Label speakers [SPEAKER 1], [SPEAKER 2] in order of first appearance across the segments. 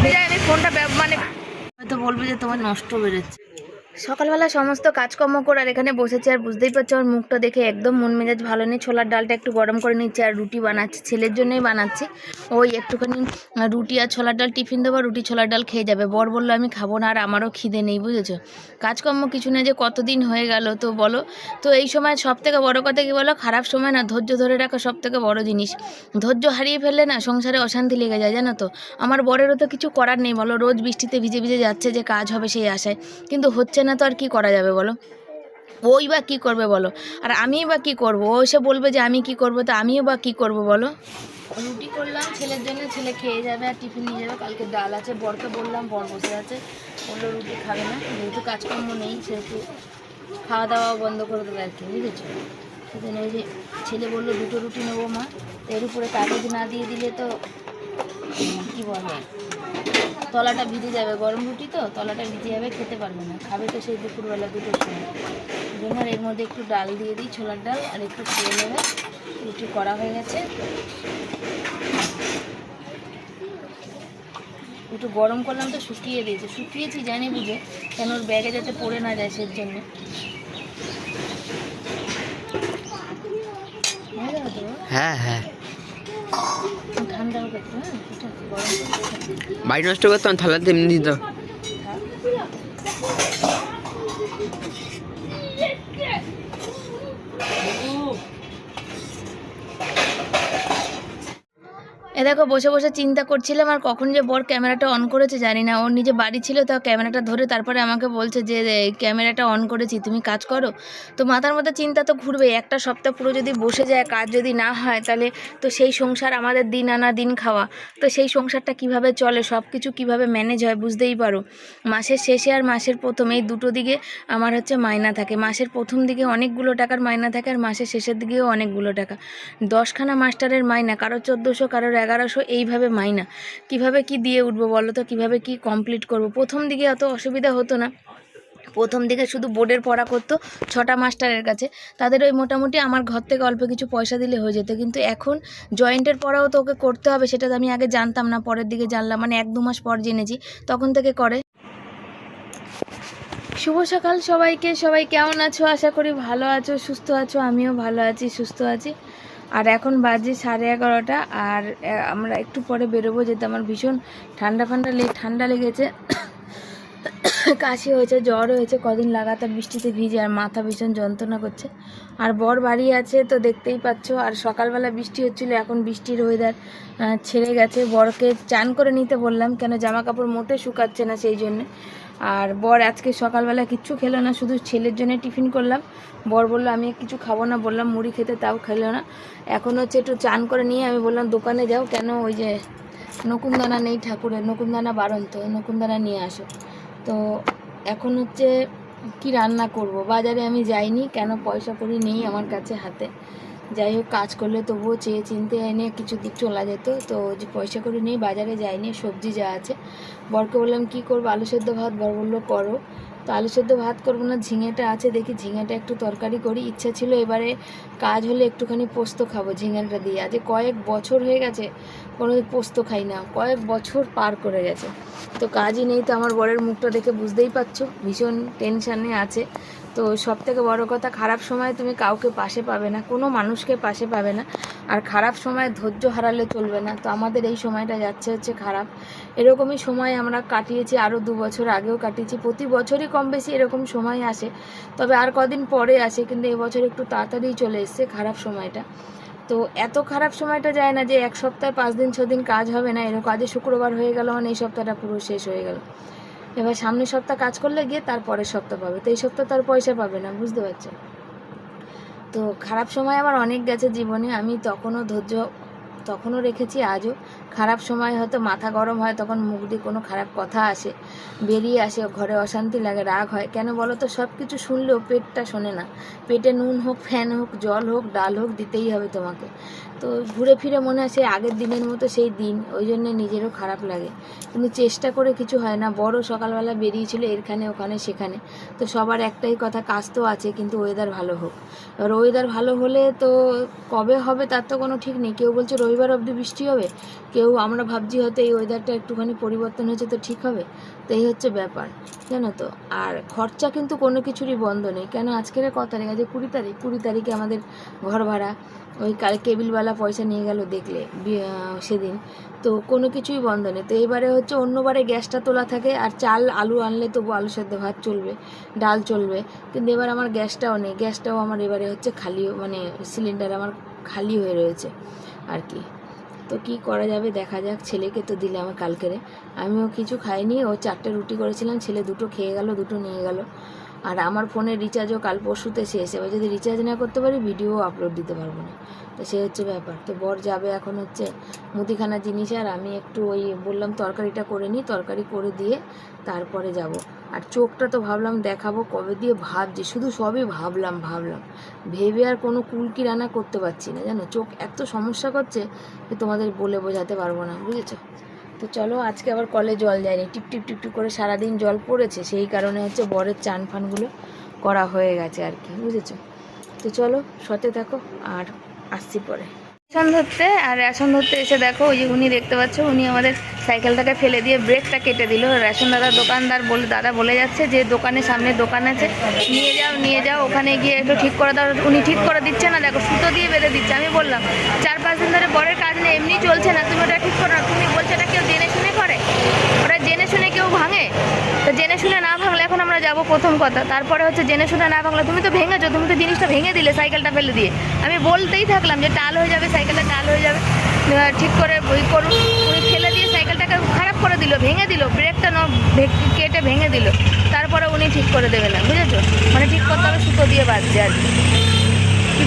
[SPEAKER 1] আমি ফোনটা মানে হয়তো বলবে যে তোমার নষ্ট বেড়েছে সকালবেলা সমস্ত কাজকর্ম করে আর এখানে বসেছি আর বুঝতেই পারছ আমার মুখটা দেখে একদম মন মেজাজ ভালো নেই। ছোলার ডালটা একটু গরম করে নিচ্ছি আর রুটি বানাচ্ছি, ছেলের জন্যই বানাচ্ছি। ওই একটুখানি রুটি আর ছোলার ডাল টিফিন দেবো রুটি ছোলার ডাল খেয়ে যাবে। বর বলল, আমি খাব না, আর আমারও খিদে নেই, বুঝেছ? কাজকর্ম কিছু না যে কতদিন হয়ে গেল, তো বলো। তো এই সময় সব থেকে বড়ো কথা কি বলো? খারাপ সময় না, ধৈর্য ধরে রাখা সব থেকে বড় জিনিস। ধৈর্য হারিয়ে ফেললে না সংসারে অশান্তি লেগে যায়, জানো তো? আমার বরেরও তো কিছু করার নেই, বলো? রোজ বৃষ্টিতে ভিজে ভিজে যাচ্ছে যে কাজ হবে সেই আশায়। কিন্তু হচ্ছে না তো আর কি করা যাবে বলো? ওই বা কী করবে বলো? আর আমিই বা কী করব? ও এসে বলবে যে আমি কি করব, তো আমিও বা কী করব বলো? রুটি করলাম, ছেলের জন্য ছেলে খেয়ে যাবে আর টিফিন নিয়ে যাবে। কালকে ডাল আছে, বরকে বললাম, বর বসে আছে। বলল, রুটি খাবে না, যেহেতু কাজকর্ম নেই, সেহেতু খাওয়া দাওয়া বন্ধ করে দেবে আর কি, বুঝেছ? সেজন্য ওই যে ছেলে বলল, দুটো রুটি নেব মা। এর উপরে কাগজ না দিয়ে দিলে তো, কি বলে তলাটা ভিজে যাবে, গরম রুটি তো, তলাটা ভিজে যাবে, খেতে পারবে না। খাবে তো সেই দুপুরবেলা দুটোর সময়। জন্য এর মধ্যে একটু ডাল দিয়ে দিই, ছোলার ডাল, আর একটু খেয়ে নেবে। রুটি করা হয়ে গেছে। একটু গরম করলাম তো শুকিয়ে দিয়েছে। শুকিয়েছি, জানি বুঝে, কেন ওর ব্যাগে যাতে পড়ে না যায় সের জন্য। হয়ে
[SPEAKER 2] হ্যাঁ। বাড়ি নষ্ট করতাম থালাতে এমনি দিত।
[SPEAKER 1] দেখো, বসে বসে চিন্তা করছিলাম আর কখন যে বর ক্যামেরাটা অন করেছে জানি না। ওর নিজে বাড়ি ছিল তো ক্যামেরাটা ধরে তারপরে আমাকে বলছে যে ক্যামেরাটা অন করেছি, তুমি কাজ করো? তো মাথার মধ্যে চিন্তা তো ঘুরবে, একটা সপ্তাহ পুরো যদি বসে যায়, কাজ যদি না হয়, তাহলে তো সেই সংসার আমাদের দিন আনা দিন খাওয়া। তো সেই সংসারটা কীভাবে চলে সব কিছু কীভাবে ম্যানেজ হয় বুঝতেই পারো। মাসের শেষে আর মাসের প্রথম, এই দুটো দিকে আমার হচ্ছে মায়না থাকে। মাসের প্রথম দিকে অনেকগুলো টাকার মায়না থাকে আর মাসের শেষের দিকেও অনেকগুলো টাকা। দশখানা মাস্টারের মাইনা, কারও চোদ্দোশো, কারোর এগারোশো এইভাবে মাইনা কীভাবে কি দিয়ে উঠবো বলো তো? কীভাবে কি কমপ্লিট করব? প্রথম দিকে অত অসুবিধা হতো না। প্রথম দিকে শুধু বোর্ডের পড়া করতো ছটা মাস্টারের কাছে। তাদের ওই মোটামুটি আমার ঘর থেকে অল্প কিছু পয়সা দিলে হয়ে যেত। কিন্তু এখন জয়েন্টের পড়াও তো ওকে করতে হবে, সেটা তো আমি আগে জানতাম না, পরের দিকে জানলাম। মানে এক দু মাস পর জেনেছি, তখন থেকে করে। শুভ সকাল সবাইকে। সবাই কেমন আছো? আশা করি ভালো আছো, সুস্থ আছো, আমিও ভালো আছি, সুস্থ আছি। আর এখন বাজে সাড়ে এগারোটা, আর আমরা একটু পরে বেরোবো যেতে আমার ভীষণ ঠান্ডা ফান্ডা লে, ঠান্ডা লেগেছে। কাশি হয়েছে, জ্বর হয়েছে, কদিন লাগাতার বৃষ্টিতে ভিজে আর মাথা ভীষণ যন্ত্রণা করছে। আর বর বাড়ি আছে তো দেখতেই পাচ্ছ, আর সকালবেলা বৃষ্টি হচ্ছিল, এখন বৃষ্টির ওয়েদার ছেড়ে গেছে। বরকে চান করে নিতে বললাম, কেন জামা কাপড় মোটে শুকাচ্ছে না সেই জন্যে। আর বর আজকে সকালবেলা কিচ্ছু খেলো না, শুধু ছেলের জন্য টিফিন করলাম। বর বলল, আমি কিছু খাব না। বললাম, মুড়ি খেতে তাও খেলো না। এখন হচ্ছে একটু চান করে নিয়ে আমি বললাম, দোকানে যাও, কেন ওই যে নকুনদানা নেই ঠাকুরের নকুনদানা বারন্ত নকুনদানা নিয়ে আসো। তো এখন হচ্ছে কি রান্না করব? বাজারে আমি যাইনি, কেন পয়সা করি নেই আমার কাছে হাতে। যাই হোক, কাজ করলে তবুও চেয়ে চিনতে এনে কিছু দিক চলা যেত। তো যে পয়সা করে নেই বাজারে যাইনি, সবজি যা আছে। বরকে বললাম, কি করব? আলু সেদ্ধ ভাত? বর বলল, করো। তো আলু সেদ্ধ ভাত করব না, ঝিঙেটা আছে, দেখি ঝিঙেটা একটু তরকারি করি। ইচ্ছা ছিল এবারে কাজ হলে একটুখানি পোস্ত খাব ঝিঙেটা দিয়ে। আজ কয়েক বছর হয়ে গেছে কোনো পোস্ত খাই না। কয়েক বছর পার করে গেছে। তো কাজই নেই তো আমার বরের মুখটা দেখে বুঝতেই পারছ, ভীষণ টেনশানে আছে। তো সব থেকে বড় কথা, খারাপ সময় তুমি কাউকে পাশে পাবে না, কোনো মানুষকে পাশে পাবে না। আর খারাপ সময় ধৈর্য হারালে চলবে না। তো আমাদের এই সময়টা যাচ্ছে হচ্ছে খারাপ। এরকমই সময় আমরা কাটিয়েছি আরও দু বছর আগেও কাটিয়েছি। প্রতি বছরই কম বেশি এরকম সময় আসে, তবে আর কদিন পরে আসে, কিন্তু এবছর একটু তাড়াতাড়ি চলে এসছে খারাপ সময়টা। তো এত খারাপ সময়টা যায় না যে এক সপ্তাহে পাঁচ দিন ছ দিন কাজ হবে না, এরকম কাজে শুক্রবার হয়ে গেল মানে এই সপ্তাহটা পুরো শেষ হয়ে গেল। এবার সামনের সপ্তাহ কাজ করলে গিয়ে তারপরের সপ্তাহ পাবে। তো এই সপ্তাহ তার পয়সা পাবে না, বুঝতে পারছ তো খারাপ সময় আমার অনেক গেছে জীবনে, আমি তখনও ধৈর্য তখনও রেখেছি, আজও। খারাপ সময় হয়তো মাথা গরম হয়, তখন মুখ দিয়ে কোনো খারাপ কথা আসে, বেরিয়ে আসে, ঘরে অশান্তি লাগে, রাগ হয়। কেন বলো তো সব কিছু শুনলেও পেটটা শোনে না। পেটে নুন হোক, ফ্যান হোক, জল হোক, ডাল হোক, দিতেই হবে তোমাকে। তো ঘুরে ফিরে মনে হয় সেই আগের দিনের মতো সেই দিন, ওই জন্য নিজেরও খারাপ লাগে। কিন্তু চেষ্টা করে কিছু হয় না। বড় সকালবেলা বেরিয়েছিল এখানে ওখানে, সেখানে। তো সবার একটাই কথা, কাজ তো আছে, কিন্তু ওয়েদার ভালো হোক। এবার ওয়েদার ভালো হলে তো কবে হবে তার তো কোনো ঠিক নেই। কেউ বলছে রবিবার অবধি বৃষ্টি হবে। কেউ, আমরা ভাবছি হয়তো এই ওয়েদারটা একটুখানি পরিবর্তন হয়েছে তো ঠিক হবে। তো এই হচ্ছে ব্যাপার, জানো তো? আর খরচা কিন্তু কোনো কিছুরই বন্ধ নেই। কেন? আজকের ক তারিখ? আজ কুড়ি তারিখ। কুড়ি তারিখে আমাদের ঘর ভাড়া ওই কাল কেবিলওয়ালা পয়সা নিয়ে গেল দেখলে সেদিন। তো কোনো কিছুই বন্ধ নেই। তো এবারে হচ্ছে অন্যবারে গ্যাসটা তোলা থাকে আর চাল, আলু আনলে তবু আলু সেদ্ধ ভাত চলবে, ডাল চলবে। কিন্তু এবার আমার গ্যাসটাও নেই। গ্যাসটাও আমার এবারে হচ্ছে খালি মানে সিলিন্ডার আমার খালি হয়ে রয়েছে আর কি। তো কি করা যাবে দেখা যাক, ছেলেকে তো দিলে আমার কালকেরে। আমিও কিছু খাইনি, ও চারটে রুটি করেছিলাম, ছেলে দুটো খেয়ে গেল, দুটো নিয়ে গেল। আর আমার ফোনের রিচার্জও কাল পরশুতে শেষ। এবার যদি রিচার্জ না করতে পারি ভিডিও আপলোড দিতে পারব না। তো সে হচ্ছে ব্যাপার। তো বর যাবে এখন হচ্ছে মুদিখানা জিনিস, আর আমি একটু ওই বললাম তরকারিটা করে নিই। তরকারি করে দিয়ে তারপরে যাব। আর চোখটা তো ভাবলাম দেখাবো কবে দিয়ে ভাবছি। শুধু সবই ভাবলাম ভাবলাম। ভেবে আর কোনো কুলকি রান্না করতে পারছি না, জানো? চোখ এত সমস্যা করছে যে তোমাদের বলে বোঝাতে পারব না, বুঝেছ? তো চলো আজকে আবার কলে জল যায়নি। টিপ টিপ টিপ টিপ করে সারাদিন জল পড়েছে, সেই কারণে হচ্ছে বরের চান ফানগুলো করা হয়ে গেছে আর কি, বুঝেছ? তো চলো সতে থাকো আর আসছি পরে। রেশন ধরতে, আর রেশন ধরতে এসে দেখো, ওই যে উনি দেখতে পাচ্ছ, উনি আমাদের সাইকেলটাকে ফেলে দিয়ে ব্রেকটা কেটে দিল। রেশন দাদা দোকানদার বলে, দাদা বলে যাচ্ছে যে দোকানের সামনে দোকান আছে, নিয়ে যাও নিয়ে যাও, ওখানে গিয়ে একটু ঠিক করে দাও। উনি ঠিক করে দিচ্ছে না, দেখো সুতো দিয়ে বেঁধে দিচ্ছে, আমি বললাম, চার পাঁচ দিন ধরে বরের কাজ নেই, এমনি চলছে না, তুমি ওটা ঠিক করো না, তুমি বলছো এটা ওটা জেনে শুনে কেউ ভাঙে? তো জেনে শুনে না ভাঙলে এখন আমরা যাব প্রথম কথা। তারপরে হচ্ছে জেনে শুনে না ভাঙলে, তুমি তো ভেঙেছো, তুমি তো জিনিসটা ভেঙে দিলে সাইকেলটা ফেলে দিয়ে। আমি বলতেই থাকলাম যে টাল হয়ে যাবে, সাইকেলটা টাল হয়ে যাবে। ঠিক করে ওই করুন উনি ফেলে দিয়ে সাইকেলটাকে খারাপ করে দিল, ভেঙে দিল, ব্রেকটা ন কেটে ভেঙে দিল। তারপরে উনি ঠিক করে দেবে না, বুঝেছ? মানে ঠিক করতে হবে, সুতো দিয়ে বাঁধছে আর কি।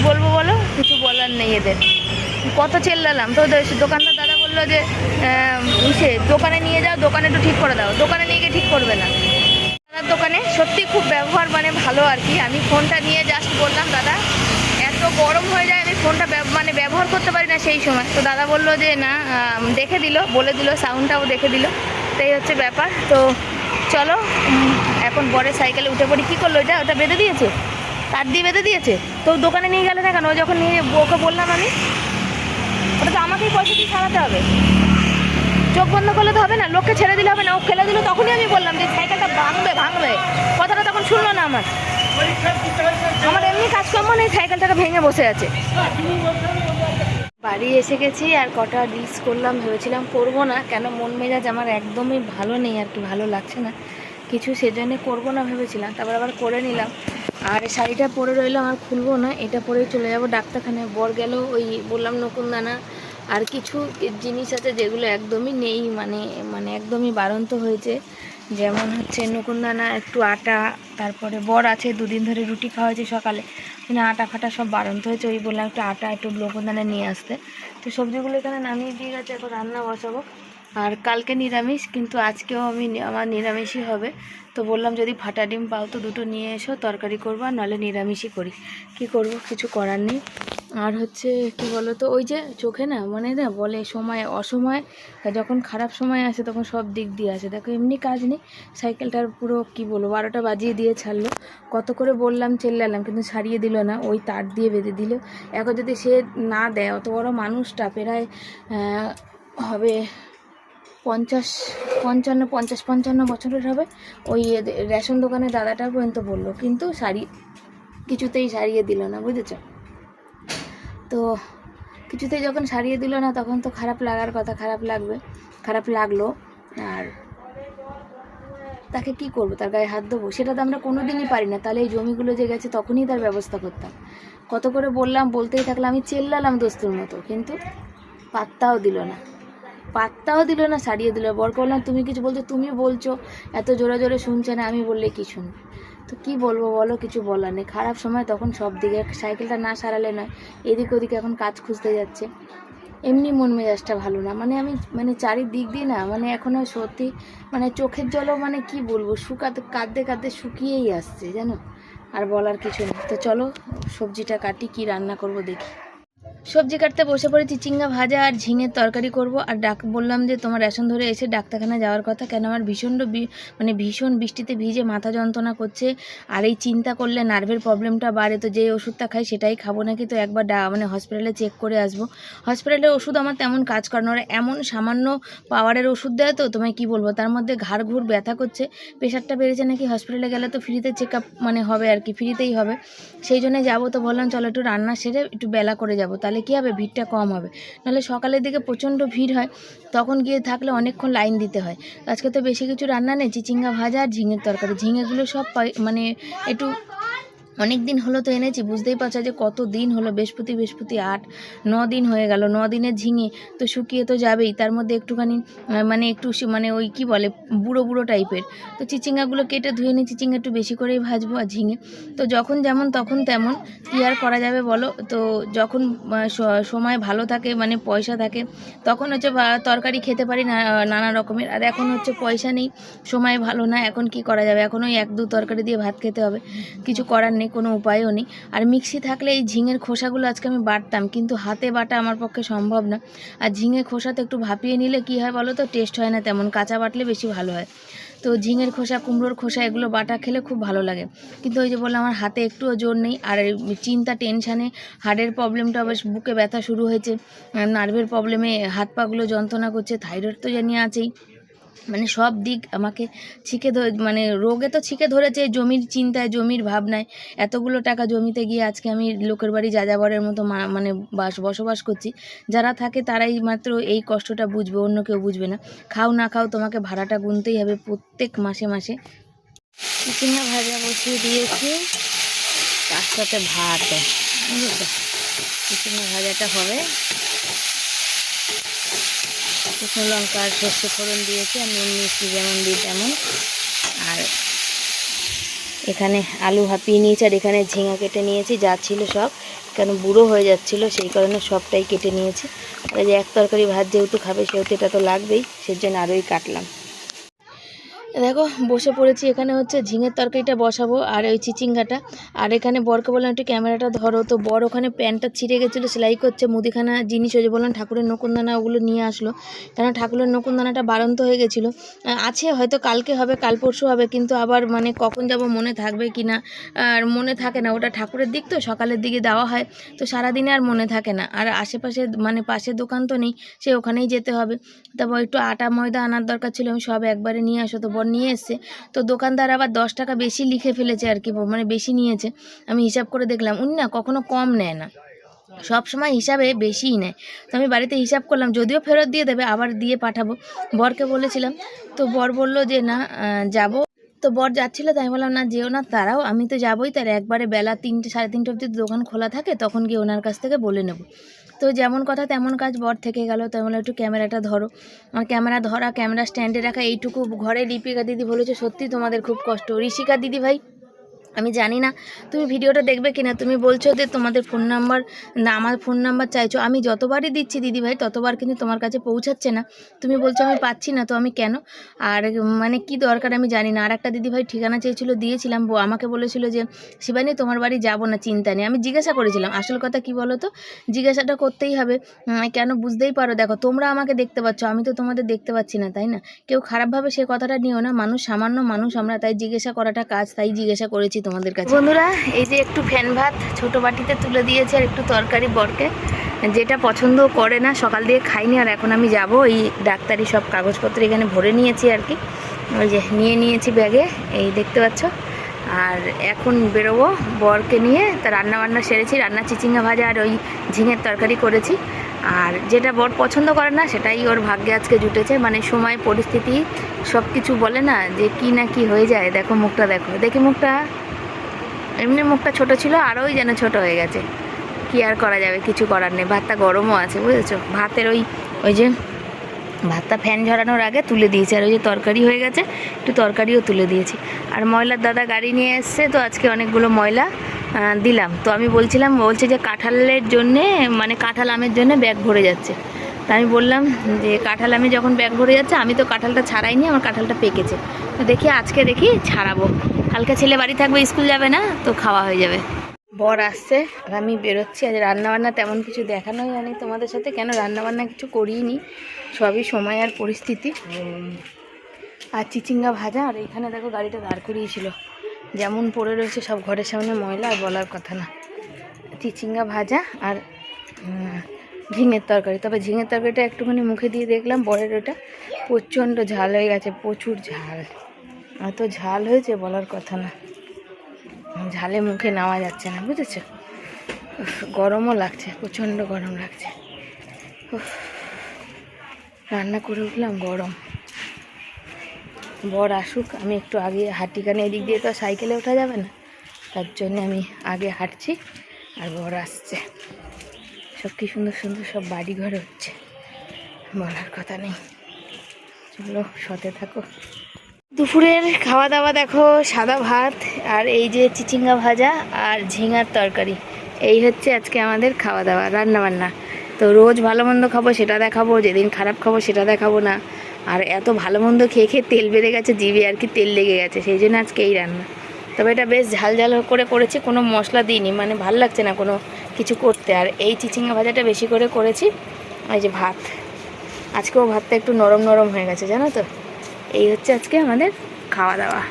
[SPEAKER 1] বলব বলো? কিছু বলার নেই এদের। কত চেল্লালাম, তো দোকানদার দাদা বলল যে ইসে দোকানে নিয়ে যাও, দোকানে একটু ঠিক করে দাও। দোকানে নিয়ে গিয়ে ঠিক করবে না। দাদার দোকানে সত্যি খুব ব্যবহার মানে ভালো আর কি। আমি ফোনটা নিয়ে জাস্ট বললাম, দাদা, এত গরম হয়ে যায়, আমি ফোনটা মানে ব্যবহার করতে পারি না সেই সময়। তো দাদা বলল যে, না দেখে দিল, বলে দিল সাউন্ডটাও দেখে দিল। তো এই হচ্ছে ব্যাপার। তো চলো এখন বরের সাইকেলে উঠে পড়ি। কী করল এটা? ওটা বেঁধে দিয়েছে? তার দিয়ে বেঁধে দিয়েছে? তো দোকানে নিয়ে গেলে না কেন? যখন নিয়ে, ওকে বললাম আমি ওটা তো আমাকেই পয়সা দিয়ে সারাতে হবে। চোখ বন্ধ করলে তো হবে না, লোককে ছেড়ে দিলে হবে না, ও খেলে দিল তখনই আমি বললাম যে সাইকেলটা ভাঙবে ভাঙবে। কথাটা তখন শুনলো না আমার। আমার এমনি কাজকর্ম নেই, সাইকেলটাকে ভেঙে বসে আছে। বাড়ি এসে গেছি আর কটা রিলস করলাম, ভেবেছিলাম করব না, কেন মন মেজাজ আমার একদমই ভালো নেই আর কি, ভালো লাগছে না। কিছু সেজন্য করব না ভেবেছিলাম, তারপর আবার করে নিলাম। আর শাড়িটা পরে রইল আমার খুলবো না। এটা পরেই চলে যাব ডাক্তারখানায়। বর গেল ওই বললাম নকুনদানা আর কিছু জিনিস আছে যেগুলো একদমই নেই মানে মানে একদমই বারন্ত হয়েছে। যেমন হচ্ছে নকুনদানা একটু আটা, তারপরে বর আছে, দুদিন ধরে রুটি খাওয়া হয়েছে সকালে। মানে আটা ফাটা সব বারন্ত হয়েছে, ওই বললাম একটু আটা, একটু নকুনদানা নিয়ে আসতে। তো সবজিগুলো এখানে নামিয়ে দিয়ে গেছে, এখন রান্না বসাবো। আর কালকে নিরামিষ, কিন্তু আজকেও আমি আমার নিরামিষই হবে। তো বললাম, যদি ফাটা ডিম পাও তো দুটো নিয়ে এসো, তরকারি করব আর নাহলে নিরামিষই করি। কি করব? কিছু করার নেই। আর হচ্ছে, কি বলো তো ওই যে চোখে না মানে না, বলে সময়, অসময় যখন খারাপ সময় আসে তখন সব দিক দিয়ে আসে। দেখো, এমনি কাজ নেই। সাইকেলটার পুরো, কি বলব, বারোটা বাজিয়ে দিয়ে ছাড়লো। কত করে বললাম, চেল্লালাম, কিন্তু ছাড়িয়ে দিল না। ওই তার দিয়ে বেঁধে দিল। এখন যদি সে না দেয়, অত বড় মানুষটা, প্রায় হবে পঞ্চাশ, পঞ্চান্ন পঞ্চাশ, পঞ্চান্ন বছরের হবে। ওই রেশন দোকানে দাদাটা পর্যন্ত বলল, কিন্তু শাড়ি কিছুতেই সারিয়ে দিল না, বুঝেছ? তো কিছুতেই যখন সারিয়ে দিল না, তখন তো খারাপ লাগার কথা, খারাপ লাগবে, খারাপ লাগল। আর তাকে কি করব? তার গায়ে হাত দেবো সেটা তো আমরা কোনো দিনই পারি না। তাহলে এই জমিগুলো যে গেছে, তখনই তার ব্যবস্থা করতাম। কত করে বললাম, বলতেই থাকলাম, আমি চেল্লালাম দোস্তুর মতো, কিন্তু পাত্তাও দিল না। পাত্তাও দিল না সারিয়ে দিল বর বললাম, তুমি কিছু বলছো? তুমি বলছো। এত জোরে জোরে শুনছে না, আমি বললে কি শুনি তো কী বলব বলো, কিছু বলার নেই। খারাপ সময় তখন সব দিকে, সাইকেলটা না সারালে নয়, এদিক ওদিকে এখন কাজ খুঁজতে যাচ্ছে। এমনি মন মেজাজটা ভালো না। মানে আমি মানে চারিদিক দিয়ে না মানে এখনও সত্যি মানে চোখের জলও মানে কি বলব, শুকাতে, কাঁদতে কাঁদতে শুকিয়েই আসছে, জানো? আর বলার কিছু নেই। তো চলো, সবজিটা কাটি, কি রান্না করব দেখি। সবজি কাটতে বসে পড়েছি, চিংড়া ভাজা আর ঝিঙের তরকারি করব। আর ডাক, বললাম যে তোমার রেশন ধরে এসে ডাক্তারখানা যাওয়ার কথা। কেন আমার ভীষণ মানে ভীষণ বৃষ্টিতে ভিজে মাথা যন্ত্রণা করছে। আর এই চিন্তা করলে নার্ভের প্রবলেমটা বাড়ে, তো যে ওষুধটা খাই সেটাই খাব নাকি? তো একবার ডা মানে হসপিটালে চেক করে আসব। হসপিটালের ওষুধ আমার তেমন কাজ করে না। এমন সামান্য পাওয়ারের ওষুধ দেয় তো, তোমায় কি বলব? তার মধ্যে ঘাড় ঘুর ব্যথা করছে। প্রেশারটা বেড়েছে নাকি? হসপিটালে গেলে তো ফ্রিতে চেক মানে হবে আর কি ফ্রিতেই হবে। সেই জন্য যাব তো, বললাম চলো একটু রান্না সেরে একটু বেলা করে যাব। তাহলে কী হবে? ভিড়টা কম হবে। নাহলে সকালের দিকে প্রচণ্ড ভিড় হয়, তখন গিয়ে থাকলে অনেকক্ষণ লাইন দিতে হয়। আজকে তো বেশি কিছু রান্না নেই, চিচিঙ্গা ভাজা আর ঝিঙের তরকারি। ঝিঙেগুলো সব মানে একটু অনেক দিন হলো তো এনেছি, বুঝতেই পারছ যে কত দিন হলো, বৃহস্পতি বৃহস্পতি আট ন দিন হয়ে গেল ন দিনের ঝিঙে, তো শুকিয়ে তো যাবেই, তার মধ্যে একটুখানি মানে একটু মানে ওই কি বলে, বুড়ো বুড়ো টাইপের, তো চিচিঙ্গাগুলো কেটে ধুয়ে নিই, চিচিঙ্গা একটু বেশি করেই ভাজবো আর ঝিঙে, তো যখন যেমন তখন তেমন, কী আর করা যাবে বলো, তো যখন সময় ভালো থাকে মানে পয়সা থাকে, তখন হচ্ছে তরকারি খেতে পারি নানা রকমের, আর এখন হচ্ছে পয়সা নেই, সময় ভালো না, এখন কি করা যাবে, এখন ওই এক দু তরকারি দিয়ে ভাত খেতে হবে, কিছু করার নেই কোনো উপায়ও নেই। আর মিক্সি থাকলে এই ঝিঙের খোসাগুলো আজকে আমি বাটতাম, কিন্তু হাতে বাটা আমার পক্ষে সম্ভব না। আর ঝিঙে খোসাতে একটু ভাপিয়ে নিলে কি হয় বলো তো? টেস্ট হয় না তেমন, কাঁচা বাটলে বেশি ভালো হয়। তো ঝিঙের খোসা, কুমড়োর খোসা এগুলো বাটা খেলে খুব ভালো লাগে। কিন্তু ওই যে বললাম, আমার হাতে একটুও জোর নেই। আর চিন্তা, টেনশানে হার্টের প্রবলেমটা বেশ বুকে ব্যথা শুরু হয়েছে। নার্ভের প্রবলেমে হাত পাগুলো যন্ত্রণা করছে, থাইরয়েড তো জানিয়ে আছেই। মানে সব দিক আমাকে ছিকে ধরে মানে রোগে তো ছিকে ধরেছে জমির চিন্তায়, জমির ভাবনায়। এতগুলো টাকা জমিতে গিয়ে আজকে আমি লোকের বাড়ি যাযাবরের মতো মানে বাস, বসবাস করছি। যারা থাকে তারাই মাত্র এই কষ্টটা বুঝবে, অন্য কেউ বুঝবে না। খাও না খাও তোমাকে ভাড়াটা গুনতেই হবে প্রত্যেক মাসে মাসে। চিচিঙ্গা ভাজা বসিয়ে দিয়েছি। তার সাথে ভাত। চিচিঙ্গা ভাজাটা হবে। শুকনো লঙ্কা আর সর্ষে ফোড়ন দিয়েছি নুন মিষ্টি যেমন দিই তেমন। আর এখানে আলু হাঁপিয়ে নিয়েছি, আর এখানে ঝিঙা কেটে নিয়েছি, যা ছিল সব। কেন বুড়ো হয়ে যাচ্ছিল, সেই কারণে সবটাই কেটে নিয়েছি। যে এক তরকারি ভাত যেহেতু খাবে, সেহেতু এটা তো লাগবেই, সেজন্য আরোই কাটলাম। দেখো, বসে পড়েছি। এখানে হচ্ছে ঝিঙের তরকারিটা বসাবো আর ওই চিচিঙ্গাটা। আর এখানে বরকে বললাম, একটু ক্যামেরাটা ধরো। তো বর ওখানে প্যান্টটা ছিঁড়ে গেছিল, সেলাই করছে। মুদিখানা জিনিস হয়েছে বললাম, ঠাকুরের নকুনদানা ওগুলো নিয়ে আসলো। কেন ঠাকুরের নকুনদানাটা বাড়ন্ত হয়ে গেছিল। আছে, হয়তো কালকে হবে, কাল পরশু হবে, কিন্তু আবার মানে কখন যাব মনে থাকবে কি না? আর মনে থাকে না, ওটা ঠাকুরের দিক তো, সকালের দিকে দেওয়া হয়। তো সারাদিনে আর মনে থাকে না। আর আশেপাশে মানে পাশে দোকান তো নেই, সে ওখানেই যেতে হবে। তারপর একটু আটা ময়দা আনার দরকার ছিল, আমি সব একবারে নিয়ে আসো। তো নিয়ে এসছে। তো দোকানদার আবার দশ টাকা বেশি লিখে ফেলেছে আর কি মানে বেশি নিয়েছে। আমি হিসাব করে দেখলাম, উনি না কখনো কম নেয় না। সব সময় হিসাবে বেশিই নেয়। তো আমি বাড়িতে হিসাব করলাম, যদিও ফেরত দিয়ে দেবে, আবার দিয়ে পাঠাবো। বরকে বলেছিলাম, তো বর বলল যে, না যাব। তো বর যাচ্ছিল, তাই বললাম, না, যেও না তারাও আমি তো যাবোই। তার একবারে বেলা তিনটে, সাড়ে তিনটে অবধি দোকান খোলা থাকে, তখন গিয়ে ওনার কাছ থেকে বলে নেব। তো যেমন কথা তেমন কাজ বর থেকে গেল। তেমন একটু ক্যামেরাটা ধরো। আমার ক্যামেরা ধরা, ক্যামেরা স্ট্যান্ডে রাখা, এইটুকু ঘরে লিপিকা দিদি বলেছে, সত্যি তোমাদের খুব কষ্ট। ঋষিকা দিদি ভাই আমি জানি না, তুমি ভিডিওটা দেখবে কিনা। তুমি বলছো যে তোমাদের ফোন নাম্বার না, আমার ফোন নাম্বার চাইছো। আমি যতবারই দিচ্ছি দিদিভাই ততবার কিন্তু তোমার কাছে পৌঁছাচ্ছে না। তুমি বলছো আমি পাচ্ছি না, তো আমি কেন? আর মানে কি দরকার আমি জানি না। আর একটা দিদিভাই ঠিকানা চেয়েছিল, দিয়েছিলাম। আমাকে বলেছিল যে, শিবানী, তোমার বাড়ি যাব না, চিন্তা নেই। আমি জিজ্ঞাসা করেছিলাম, আসল কথা কি বলো তো জিজ্ঞাসাটা করতেই হবে। কেন? বুঝতেই পারো, দেখো, তোমরা আমাকে দেখতে পাচ্ছ, আমি তো তোমাদের দেখতে পাচ্ছি না, তাই না? কেউ খারাপভাবে সে কথাটা নিও না, মানুষ সামান্য মানুষ আমরা, তাই জিজ্ঞাসা করাটা কাজ, তাই জিজ্ঞাসা করেছি তোমাদের কাছে। বন্ধুরা, এই যে একটু ফ্যান ভাত ছোটো বাটিতে তুলে দিয়েছে আর একটু তরকারি বরকে। যেটা পছন্দ করে না, সকাল দিয়ে খাইনি আর এখন আমি যাব। এই ডাক্তারি সব কাগজপত্র এখানে ভরে নিয়েছি আর কি। ওই যে নিয়ে নিয়েছি ব্যাগে, এই দেখতে পাচ্ছ। আর এখন বেরোবো বরকে নিয়ে। তা রান্না বান্না সেরেছি, রান্না চিচিঙ্গা ভাজা আর ওই ঝিঙের তরকারি করেছি। আর যেটা বর পছন্দ করে না, সেটাই ওর ভাগ্যে আজকে জুটেছে। মানে সময়, পরিস্থিতি সব কিছু বলে না যে কি না কি হয়ে যায়। দেখো মুখটা, দেখো। দেখি মুখটা। এমনি মুখটা ছোট ছিল আরোই যেন ছোট হয়ে গেছে। কি আর করা যাবে, কিছু করার নেই। ভাতটা গরমও আছে, বুঝেছ? ভাতের ওই ওই যে ভাতটা ফ্যান ঝরানোর আগে তুলে দিয়েছি, আর ওই যে তরকারি হয়ে গেছে, একটু তরকারিও তুলে দিয়েছি। আর ময়লার দাদা গাড়ি নিয়ে এসছে, তো আজকে অনেকগুলো ময়লা দিলাম। তো আমি বলছিলাম বলছে যে কাঁঠালের জন্যে মানে কাঁঠাল আমের জন্য ব্যাগ ভরে যাচ্ছে। তা আমি বললাম যে কাঁঠাল আমি যখন ব্যাগ ভরে যাচ্ছে, আমি তো কাঁঠালটা ছাড়াইনি, আমার কাঁঠালটা পেকেছে। তো দেখি আজকে দেখি ছাড়াবো। কালকে ছেলে বাড়ি থাকবে, স্কুল যাবে না, তো খাওয়া হয়ে যাবে। বর আসছে, আর আমি বেরোচ্ছি। আজ রান্নাবান্না তেমন কিছু দেখানোই হয়নি তোমাদের সাথে। কেন রান্নাবান্না কিছু করিনি? সবই সময় আর পরিস্থিতি। আর চিচিঙ্গা ভাজা, আর এখানে দেখো গাড়িটা দাঁড় করিয়েছিল। যেমন পড়ে রয়েছে সব ঘরের সামনে ময়লা, আর বলার কথা না। চিচিঙ্গা ভাজা আর ঝিঙের তরকারি। তবে ঝিঙের তরকারিটা একটুখানি মুখে দিয়ে দেখলাম, বরের ওটা প্রচণ্ড ঝাল হয়ে গেছে, প্রচুর ঝাল। এত ঝাল হয়েছে বলার কথা না। ঝালে মুখে নেওয়া যাচ্ছে না, বুঝেছ? গরমও লাগছে, প্রচণ্ড গরম লাগছে। রান্না করে উঠলাম গরম। বর আসুক, আমি একটু আগে হাঁটি হাঁটিখানে এদিক দিয়ে তো সাইকেলে ওঠা যাবে না। তার জন্য আমি আগে হাঁটছি আর বর আসছে। সব কি সুন্দর সুন্দর সব বাড়ি ঘর হচ্ছে, বলার কথা নেই। চলো, সতে থাকো। দুপুরের খাওয়া দাওয়া দেখো, সাদা ভাত আর এই যে চিচিঙ্গা ভাজা আর ঝিঙার তরকারি। এই হচ্ছে আজকে আমাদের খাওয়া দাওয়া রান্না বান্না তো রোজ ভালো মন্দ খাব সেটা দেখাবো, যেদিন খারাপ খাব সেটা দেখাবো না। আর এত ভালো মন্দ খেয়ে খেয়ে তেল বেড়ে গেছে, জিভে আর কি তেল লেগে গেছে, সেই জন্য আজকে এই রান্না। তবে এটা বেশ ঝাল ঝাল করে করেছি, কোনো মশলা দিইনি মানে ভালো লাগছে না কোনো কিছু করতে। আর এই চিচিঙ্গা ভাজাটা বেশি করে করেছি, এই যে ভাত। আজকেও ভাতটা একটু নরম নরম হয়ে গেছে, জানো তো? এই হচ্ছে আজকে আমাদের খাওয়া দাওয়া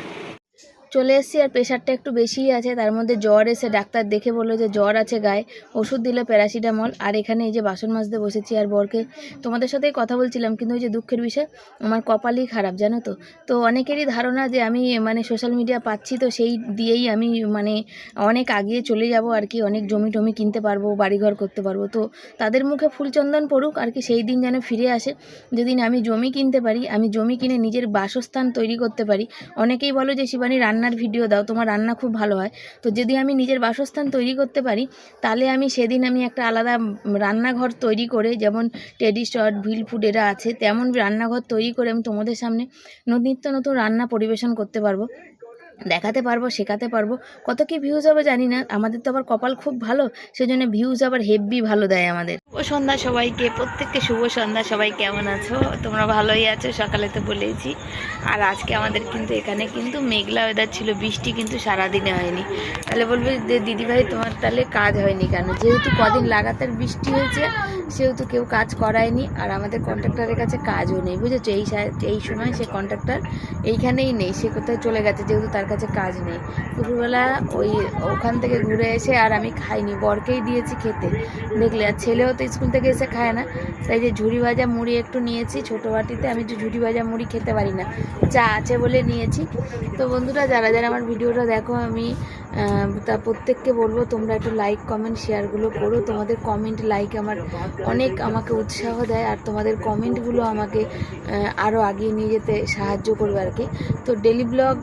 [SPEAKER 1] চলে এসেছি আর প্রেশারটা একটু বেশিই আছে। তার মধ্যে জ্বর এসে ডাক্তার দেখে বলল যে জ্বর আছে গায়ে। ওষুধ দিল প্যারাসিটামল আর এখানে এই যে বাসন মাজতে বসেছি আর বরকে। তোমাদের সাথেই কথা বলছিলাম, কিন্তু ওই যে দুঃখের বিষয়, আমার কপালই খারাপ, জানো তো? তো অনেকেরই ধারণা যে আমি মানে সোশ্যাল মিডিয়া পাচ্ছি তো সেই দিয়েই আমি মানে অনেক আগিয়ে চলে যাব আর কি, অনেক জমি টমি কিনতে পারব, বাড়িঘর করতে পারব। তো তাদের মুখে ফুলচন্দন পড়ুক আর কি, সেই দিন যেন ফিরে আসে। যেদিন আমি জমি কিনতে পারি, আমি জমি কিনে নিজের বাসস্থান তৈরি করতে পারি। অনেকেই বলো যে শিবানী রান্নার ভিডিও দাও, তোমার রান্না খুব ভালো হয়। তো যদি আমি নিজের বাসস্থান তৈরি করতে পারি, তাহলে আমি সেদিন আমি একটা আলাদা রান্নাঘর তৈরি করে, যেমন টেডি শট ভিল ফুড এরা আছে, তেমন রান্নাঘর তৈরি করে আমি তোমাদের সামনে নিত্য নতুন রান্না পরিবেশন করতে পারব। দেখাতে পারব, শেখাতে পারব। কত কি ভিউজ হবে জানি না। আমাদের তো আবার কপাল খুব ভালো, সেজন্য ভিউজ আবার হেভি ভালো দেয় আমাদের। শুভ সন্ধ্যা সবাইকে, প্রত্যেককে শুভ সন্ধ্যা। সবাই কেমন আছো? তোমরা ভালোই আছো? সকালে তো বলেছি আর আজকে আমাদের কিন্তু এখানে কিন্তু মেঘলা ওয়েদার ছিল, বৃষ্টি কিন্তু সারাদিনে হয়নি। তাহলে বলবে যে, দিদিভাই, তোমার তাহলে কাজ হয়নি কেন? যেহেতু কদিন লাগাতার বৃষ্টি হয়েছে, সেহেতু কেউ কাজ করায়নি, আর আমাদের কন্ট্রাক্টরের কাছে কাজও নেই। বুঝেছ? এই এই সময় সে কন্ট্রাক্টর এইখানেই নেই, সে কোথায় চলে গেছে, যেহেতু তার কাছে কাজ নেই। দুপুরবেলা ওই ওখান থেকে ঘুরে এসে আর আমি খাইনি, বরকেই দিয়েছি খেতে। দেখলে আর ছেলেও তো স্কুল থেকে এসে খায় না। তাই যে ঝুড়ি ভাজা মুড়ি একটু নিয়েছি, ছোটো বাটিতে আমি যে ঝুড়ি ভাজা মুড়ি খেতে পারি না। চা আছে বলে নিয়েছি। তো বন্ধুরা, যারা যারা আমার ভিডিওটা দেখো, আমি তা প্রত্যেককে বলব, তোমরা একটু লাইক কমেন্ট শেয়ারগুলো করো। তোমাদের কমেন্ট লাইক আমার অনেক আমাকে উৎসাহ দেয় আর তোমাদের কমেন্টগুলো আমাকে আরও আগিয়ে নিয়ে যেতে সাহায্য করবে আর কি। তো ডেলি ব্লগ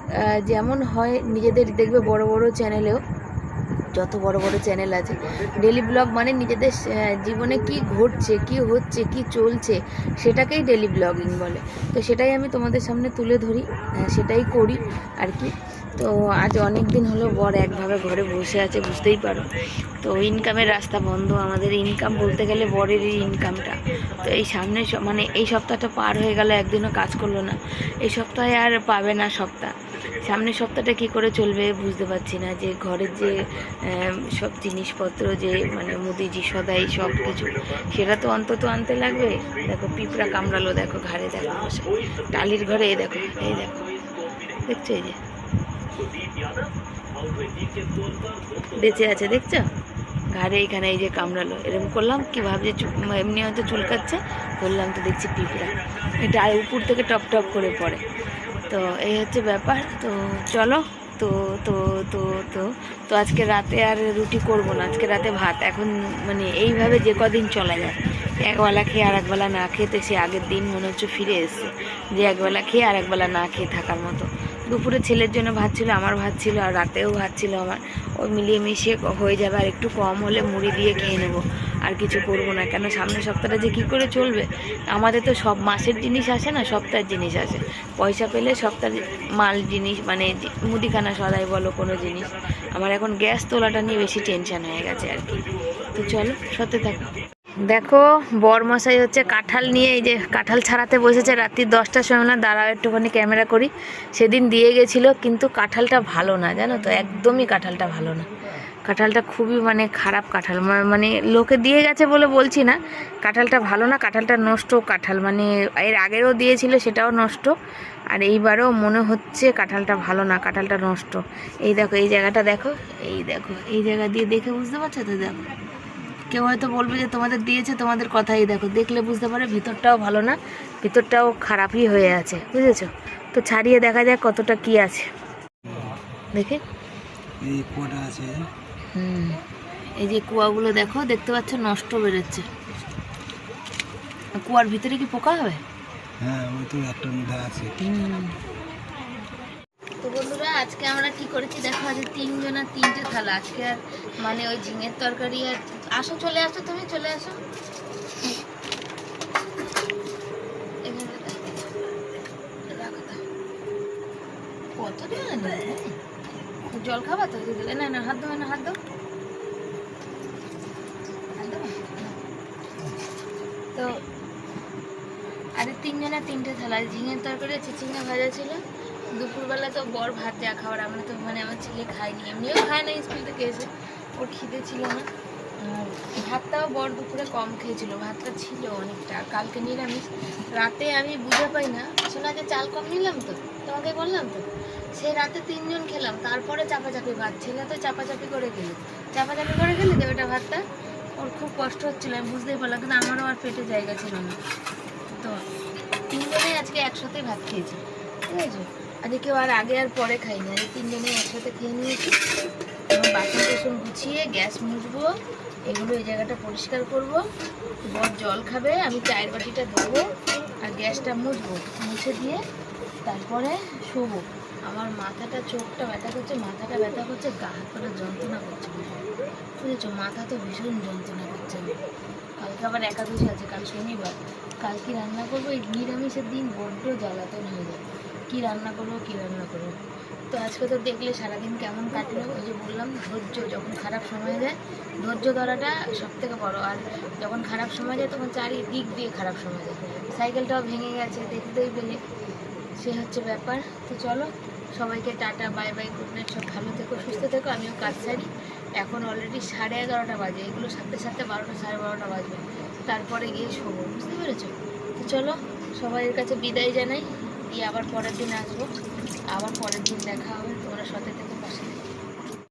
[SPEAKER 1] যেমন হয়, নিজেদের দেখবে বড় বড় চ্যানেলেও যত বড় বড় চ্যানেল আছে। ডেলি ব্লগ মানে নিজেদের জীবনে কি ঘটছে, কি হচ্ছে, কি চলছে, সেটাকেই ডেলি ব্লগিং বলে। তো সেটাই আমি তোমাদের সামনে তুলে ধরি সেটাই করি আর কি। তো আজ অনেক দিন হলো বর একভাবে ঘরে বসে আছে, বুঝতেই পারো। তো ইনকামের রাস্তা বন্ধ, আমাদের ইনকাম বলতে গেলে বরেরই ইনকামটা তো এই সামনে মানে এই সপ্তাহটা পার হয়ে গেল, একদিনও কাজ করল না। এই সপ্তাহে আর পাবে না সপ্তাহ। সামনের সপ্তাহটা কি করে চলবে বুঝতে পারছি না, যে ঘরের যে সব জিনিসপত্র যে মানে মুদিজি সদাই সব কিছু, সেটা তো অন্তত আনতে লাগবে। দেখো পিঁপড়া কামড়ালো, দেখো ঘাড়ে দেখো টালির ঘরে, এই দেখো এই দেখো। দেখছ এই যে? বেঁচে আছে, দেখছ? ঘাড়ে এইখানে এই যে কামড়ালো। এরকম করলাম, কি ভাবছি এমনি হয়তো চুলকাচ্ছে। করলাম তো দেখছি পিঁপড়া। এটা আর উপর থেকে টপ টপ করে পড়ে। তো এই হচ্ছে ব্যাপার। তো চলো, তো তো তো তো তো আজকে রাতে আর রুটি করব না। আজকে রাতে ভাত। এখন মানে এইভাবে যে কদিন চলা যায়। একবেলা খেয়ে আর একবেলা না খেতে সে আগের দিন মনে হচ্ছে ফিরে এসছে। যে একবেলা খেয়ে আর একবেলা না খেয়ে থাকার মতো। দুপুরে ছেলের জন্য ভাত ছিল, আমার ভাত ছিল আর রাতেও ভাত ছিল আমার। ওই মিলিয়ে মিশিয়ে হয়ে যাবে আর একটু কম হলে মুড়ি দিয়ে খেয়ে নেব। আর কিছু করব না, কেন সামনের সপ্তাহটা যে কী করে চলবে? আমাদের তো সব মাসের জিনিস আসে না, সপ্তাহের জিনিস আসে। পয়সা পেলে সপ্তাহের মাল জিনিস মানে মুদিখানা সদাই বলো কোনো জিনিস। আমার এখন গ্যাস তোলাটা নিয়ে বেশি টেনশন হয়ে গেছে আর কি। তো চলো সত্যি থাকো। দেখো বর মশাই হচ্ছে কাঁঠাল নিয়ে এই যে কাঁঠাল ছাড়াতে বসেছে। রাত্রি দশটার সময় না দাঁড়াও, একটুখানি ক্যামেরা করি। সেদিন দিয়ে গেছিল, কিন্তু কাঁঠালটা ভালো না, জানো তো? একদমই কাঁঠালটা ভালো না। কাঁঠালটা খুবই মানে খারাপ কাঁঠাল। মানে লোকে দিয়ে গেছে বলে বলছি না। কাঁঠালটা ভালো না, কাঁঠালটা নষ্ট কাঁঠাল। মানে এর আগেরও দিয়েছিল, সেটাও নষ্ট। আর এইবারও মনে হচ্ছে কাঁঠালটা ভালো না, কাঁঠালটা নষ্ট। এই দেখো, এই জায়গাটা দেখো, এই দেখো, এই জায়গা দিয়ে দেখে বুঝতে পারছ তো? দেখো। কেউ হয়তো বলবে যে তোমাদের দিয়েছে তোমাদের কথাই দেখো। দেখলে বুঝতে পারে ভিতরটাও ভালো না ভিতরটাও খারাপই হয়ে আছে বুঝেছ? তো ছাড়িয়ে দেখা যাক কতটা কি আছে। দেখে?
[SPEAKER 3] এই কুয়াটা আছে।
[SPEAKER 1] হুম। এই যে কুয়াগুলো দেখো দেখতে পাচ্ছ নষ্ট বেরোচ্ছে। কুয়ার ভিতরে কি পোকা হবে?
[SPEAKER 3] হ্যাঁ ওই তো মধ্যে আছে।
[SPEAKER 1] তো বন্ধুরা আজকে আমরা কি করেছি? দেখো আজকে তিনজন আর তিনটে থালা। আজকে আর মানে ওই ঝিঙের তরকারি আর আসো, চলে আসো তুমি, চলে আসো। দাও। জল খাবা তো? দিয়ে দিলে না না, হাত দেবো না, হাত দাও? তো আরে তিনজনের তিনটে থালা ঝিঙের তরকারি চিংড়া ভাজা ছিল। দুপুরবেলা তো বর ভাত যা খাবার, আমরা তো মানে আমার ছেলে খায়নি। এমনিও খায় না, স্কুল থেকে এসে। ওর খিদে ছিল না ভাতটাও বর দুপুরে কম খেয়েছিল, ভাতটা ছিল অনেকটা, কালকে নিরামিষ। রাতে আমি বুঝে পাই না যে চাল কম নিলাম তো, তোমাকে বললাম তো সেই রাতে তিনজন খেলাম, তারপরে চাপাচাপি ভাত, ছেলে তো চাপাচাপি করে খেলো। চাপাচাপি করে খেলে দেবে ওটা ভাতটা? ওর খুব কষ্ট হচ্ছিল, আমি বুঝতেই পারলাম, কিন্তু আমারও আর পেটে জায়গা ছিল না। তো তিনজনেই আজকে একসাথে ভাত খেয়েছি, ঠিক আছে? আজকে কেউ আর আগে আর পরে খাইনি, আজকে তিনজনেই একসাথে খেয়ে নিয়েছি। বাসন টাসন গুছিয়ে গ্যাস মুছবো এগুলো এই জায়গাটা পরিষ্কার করব। বর জল খাবে, আমি চায়ের বাটিটা ধোবো আর গ্যাসটা মুছবো। মুছে দিয়ে তারপরে শোবো। আমার মাথাটা, চোখটা ব্যথা করছে, মাথাটা ব্যথা করছে, গা হাত পাটা যন্ত্রণা করছে বুঝেছ? মাথা তো ভীষণ যন্ত্রণা করছে। কালকে আবার একাদশী আছে, কাল শনিবার। কাল কি রান্না করব, এই নিরামিষের দিন বড্ড জ্বালাতন হয়ে যায় কি রান্না করব, কি রান্না করব। তো আজকে তো দেখলে সারাদিন কেমন কাটলো, ওই যে বললাম, ধৈর্য যখন খারাপ সময় যায়, ধৈর্য ধরাটা সব থেকে বড়ো। আর যখন খারাপ সময় যায়, তখন চারিদিক দিয়ে খারাপ সময় যায়। সাইকেলটাও ভেঙে গেছে, দেখতেই পেলে। সে হচ্ছে ব্যাপার। তো চলো, সবাইকে tata, bye bye good night সব ভালো থেকো, সুস্থ থেকো, আমিও কাজ সারি। এখন অলরেডি সাড়ে এগারোটা বাজে, এগুলো সাথে সাথে বারোটা, সাড়ে বারোটা বাজবে। তারপরে গিয়ে শোবো, বুঝতে পেরেছ? তো চলো, সবাইয়ের কাছে বিদায় জানাই। দিয়ে আবার পরের দিন আসব। আবার পরের দিন দেখা হবে। তোমরা সাথে